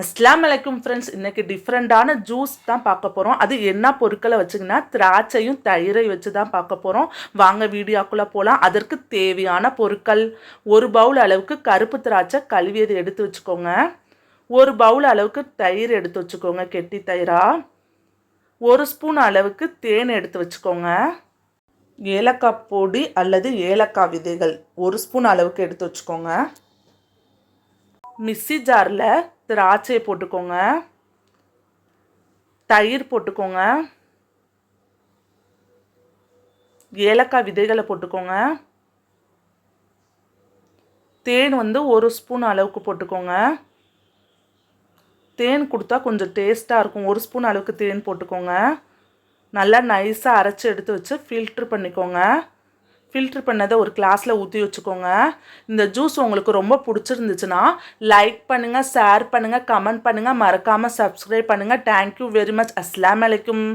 அஸ்லாம் வலைக்கும் ஃப்ரெண்ட்ஸ் இன்னைக்கு டிஃப்ரெண்ட்டான ஜூஸ் தான் பார்க்க போகிறோம் அது என்ன பொருட்களை வச்சுங்கன்னா திராட்சையும் தயிரை வச்சு தான் பார்க்க போகிறோம் வாங்க வீடியோக்குள்ளே போகலாம் அதற்கு தேவையான பொருட்கள் ஒரு பவுல் அளவுக்கு கருப்பு திராட்சை கழுவியது எடுத்து வச்சுக்கோங்க. ஒரு பவுல் அளவுக்கு தயிர் எடுத்து வச்சுக்கோங்க கெட்டி தயிராக ஒரு ஸ்பூன் அளவுக்கு தேன் எடுத்து வச்சுக்கோங்க. ஏலக்காய் பொடி அல்லது ஏலக்காய் விதைகள் ஒரு ஸ்பூன் அளவுக்கு எடுத்து வச்சுக்கோங்க. மிக்சி ஜாரில் திராட்சையை போட்டுக்கோங்க. தயிர் போட்டுக்கோங்க. ஏலக்காய் விதைகளை போட்டுக்கோங்க. தேன் வந்து ஒரு ஸ்பூன் அளவுக்கு போட்டுக்கோங்க. தேன் கொடுத்தா கொஞ்சம் டேஸ்ட்டாக இருக்கும். ஒரு ஸ்பூன் அளவுக்கு தேன் போட்டுக்கோங்க. நல்லா நைஸாக அரைச்சி எடுத்து வச்சு ஃபில்ட்ரு பண்ணிக்கோங்க. ஃபில்ட்ரு பண்ணதை ஒரு கிளாஸில் ஊற்றி வச்சுக்கோங்க. இந்த ஜூஸ் உங்களுக்கு ரொம்ப பிடிச்சிருந்துச்சுன்னா லைக் பண்ணுங்கள் ஷேர் பண்ணுங்கள் கமெண்ட் பண்ணுங்கள் மறக்காமல் சப்ஸ்கிரைப் பண்ணுங்கள் தேங்க்யூ வெரி மச் அஸ்லாம் வலைக்கும்